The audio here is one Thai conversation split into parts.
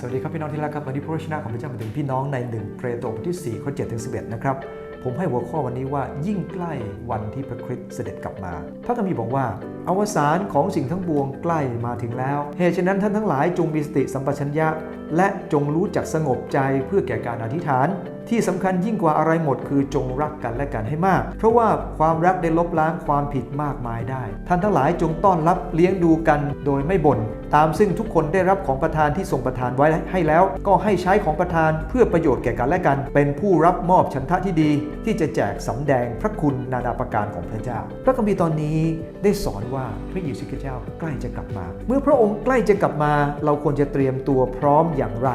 สวัสดีครับพี่น้องที่รักครับวันนี้พระชนะของพระเจ้ามาถึงพี่น้องใน1เปโตรบทที่4ข้อ7ถึง11 นะครับ ผมให้หัวข้อวันนี้ว่ายิ่งใกล้วันที่พระคริสต์เสด็จกลับมาพระคัมภีร์บอกว่า อวสานของสิ่งทั้งปวงใกล้มาถึงแล้วเหตุฉะนั้นท่านทั้งหลายจงมีสติสัมปชัญญะ และจงรู้จักสงบใจเพื่อแก่การอธิษฐาน ที่สำคัญยิ่งกว่าอะไรหมดคือจงรักกันและกันให้มาก เพราะว่าความรักได้ลบล้างความผิดมากมายได้ ท่านทั้งหลายจงต้อนรับเลี้ยงดูกันโดยไม่บ่นตามซึ่งทุกคนได้รับของประทานที่ทรงประทานไว้ให้แล้ว ก็ให้ใช้ของประทานเพื่อประโยชน์แก่กันและกัน เป็นผู้รับมอบฉันทะที่ดี ที่จะแจกสำแดงพระคุณนานาประการของพระเจ้า พระคัมภีร์ตอนนี้ได้สอนว่าพระเยซูคริสต์เจ้าใกล้จะกลับมา เมื่อพระองค์ใกล้จะกลับมา เราควรจะเตรียมตัวพร้อมอย่างไร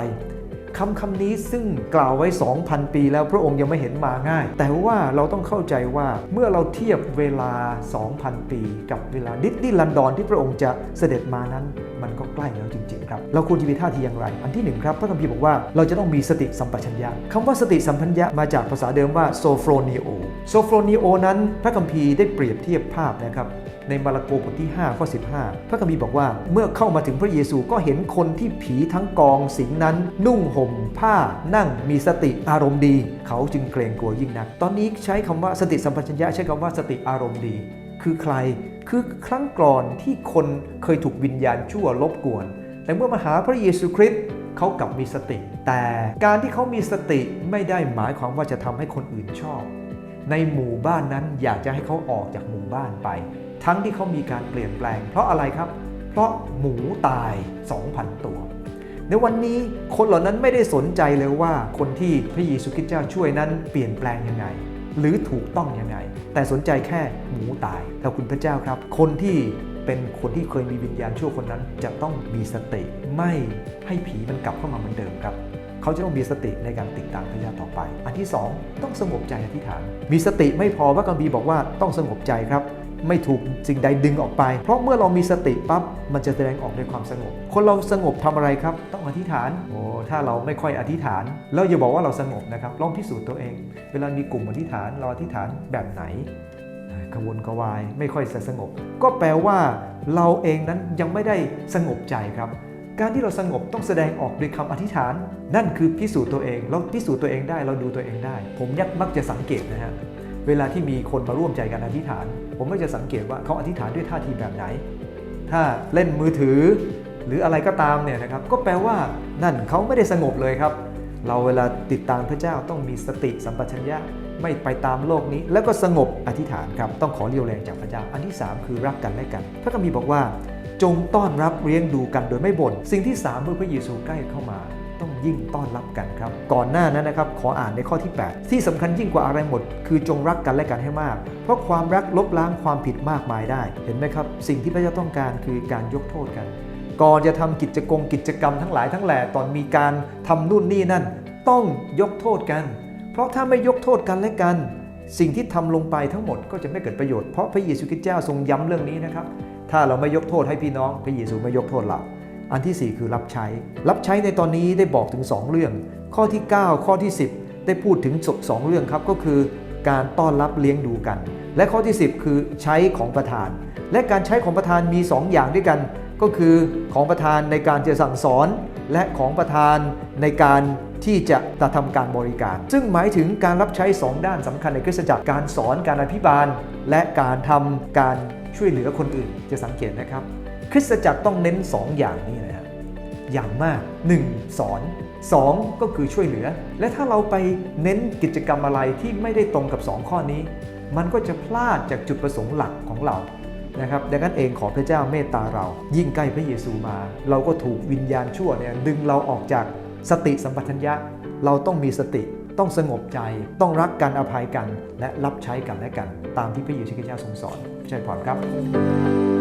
คำคำนี้ซึ่งกล่าวไว้ 2,000 ปีแล้วพระองค์ยังไม่เห็นมาง่าย แต่ว่าเราต้องเข้าใจว่าเมื่อเราเทียบเวลา 2,000 ปี กับเวลาดิสนีย์ลันดอนที่พระองค์จะเสด็จมานั้น มันก็ใกล้แล้วจริง ๆ ครับ เราควรจะมีท่าทีอย่างไร อันที่หนึ่งครับพระคัมภีร์บอกว่าเราจะต้องมีสติสัมปชัญญะคำว่าสติสัมปัญญะมาจากภาษาเดิมว่าโซโฟรนิโอโซโฟรนิโอนั้นพระคัมภีร์ได้เปรียบเทียบภาพนะครับ ในมาระโกบทที่5ข้อ15 พระคัมภีร์บอกว่า เมื่อเข้ามาถึงพระเยซูก็เห็นคนที่ผีทั้งกองสิงนั้น นุ่งห่มผ้านั่งมีสติอารมณ์ดี เขาจึงเกรงกลัวยิ่งนัก ตอนนี้ใช้คำว่าสติสัมปชัญญะใช้คำว่าสติอารมณ์ดี คือใครคือครั้งก่อนที่คนเคยถูกวิญญาณชั่วลบกวน แต่เมื่อมาหาพระเยซูคริสต์เขากลับมีสติ แต่การที่เขามีสติไม่ได้หมายความว่าจะทำให้คนอื่นชอบ ในหมู่บ้านนั้นอยากจะให้เขาออกจากหมู่บ้านไป ทั้งที่เขามีการเปลี่ยนแปลง เพราะอะไรครับ เพราะหมูตาย 2,000 ตัว ในวันนี้คนเหล่านั้นไม่ได้สนใจเลยว่าคนที่พระเยซูคริสต์เจ้าช่วยนั้นเปลี่ยนแปลงยังไง หรือถูกต้องยังไง แต่สนใจแค่หมูตายแต่คุณพระเจ้าครับ คนที่เป็นคนที่เคยมีวิญญาณชั่วคนนั้น จะต้องมีสติไม่ให้ผีมันกลับเข้ามาเหมือนเดิมครับเขาจะต้องมีสติในการติดตามพระเจ้าต่อไป อันที่ 2 ต้องสงบใจอธิษฐาน มีสติไม่พอพระคัมภีบอกว่าต้องสงบใจครับ ไม่ถูกสิ่งใดดึงออกไป เพราะเมื่อเรามีสติปั๊บมันจะแสดงออกในความสงบ คนเราสงบทำอะไรครับ ต้องอธิษฐานโอ้ถ้าเราไม่ค่อยอธิษฐาน แล้วอย่าบอกว่าเราสงบนะครับลองพิสูจน์ตัวเอง เวลามีกลุ่มอธิษฐานเราอธิษฐานแบบไหนกระวนกระวายไม่ค่อยจะสงบ ก็แปลว่าเราเองนั้นยังไม่ได้สงบใจครับ การที่เราสงบต้องแสดงออกด้วยคำอธิษฐาน นั่นคือพิสูจน์ตัวเองเราพิสูจน์ตัวเองได้เราดูตัวเองได้ ผมยักมักจะสังเกตนะฮะ เวลาที่มีคนมาร่วมใจกันอธิษฐาน ผมก็จะสังเกตว่าเขาอธิษฐานด้วยท่าทีแบบไหน ถ้าเล่นมือถือ หรืออะไรก็ตามเนี่ยนะครับ ก็แปลว่านั่นเขาไม่ได้สงบเลยครับ เราเวลาติดตามพระเจ้าต้องมีสติสัมปชัญญะไม่ไปตามโลกนี้ แล้วก็สงบอธิษฐานครับต้องขอเรียวแรงจากพระเจ้า อันที่ 3 คือรักกันและกัน พระคัมภีร์บอกว่า จงต้อนรับเลี้ยงดูกันโดยไม่บ่นสิ่งที่3เมื่อพระเยซูใกล้เข้ามา ยิ่งต้อนรับกันครับ ก่อนหน้านั้นนะครับ ขออ่านในข้อที่ 8 ที่สำคัญยิ่งกว่าอะไรหมด คือจงรักกันและกันให้มาก เพราะความรักลบล้างความผิดมากมายได้ เห็นไหมครับ สิ่งที่พระเจ้าต้องการคือการยกโทษกัน ก่อนจะทำกิจกรรมกิจกรรมทั้งหลายทั้งแหล่ตอนมีการทำนู่นนี่นั่น ต้องยกโทษกัน เพราะถ้าไม่ยกโทษกันและกัน สิ่งที่ทำลงไปทั้งหมดก็จะไม่เกิดประโยชน์เพราะพระเยซูคริสต์เจ้าทรงย้ำเรื่องนี้นะครับถ้าเราไม่ยกโทษให้พี่น้องพระเยซูไม่ยกโทษเรา อันที่ 4 คือรับใช้ รับใช้ในตอนนี้ได้บอกถึง 2 เรื่อง ข้อที่ 9 ข้อที่ 10 ได้พูดถึงสองเรื่องครับก็คือการต้อนรับเลี้ยงดูกัน และข้อที่ 10 คือใช้ของประทาน และการใช้ของประทานมี 2 อย่างด้วยกัน ก็คือของประทานในการจะสั่งสอน และของประทานในการที่จะกระทำการบริการ ซึ่งหมายถึงการรับใช้ 2 ด้านสำคัญในคริสตจักรการสอนการอภิบาล และการทำการช่วยเหลือคนอื่นจะสังเกตนะครับ คริสตจักรต้องเน้น 2 อย่างนี้นะฮะอย่างมาก 1. สอน 2. ก็คือช่วยเหลือ และถ้าเราไปเน้นกิจกรรมอะไรที่ไม่ได้ตรงกับ 2 ข้อนี้ มันก็จะพลาดจากจุดประสงค์หลักของเรานะครับดังนั้นเองขอพระเจ้าเมตตาเรา ยิ่งใกล้พระเยซูมา เราก็ถูกวิญญาณชั่วเนี่ยดึงเราออกจากสติสัมปชัญญะ เราต้องมีสติต้องสงบใจ ต้องรักกันอภัยกัน และรับใช้กันและกัน ตามที่พระเยซูคริสต์เจ้าทรงสอนใช่พรครับ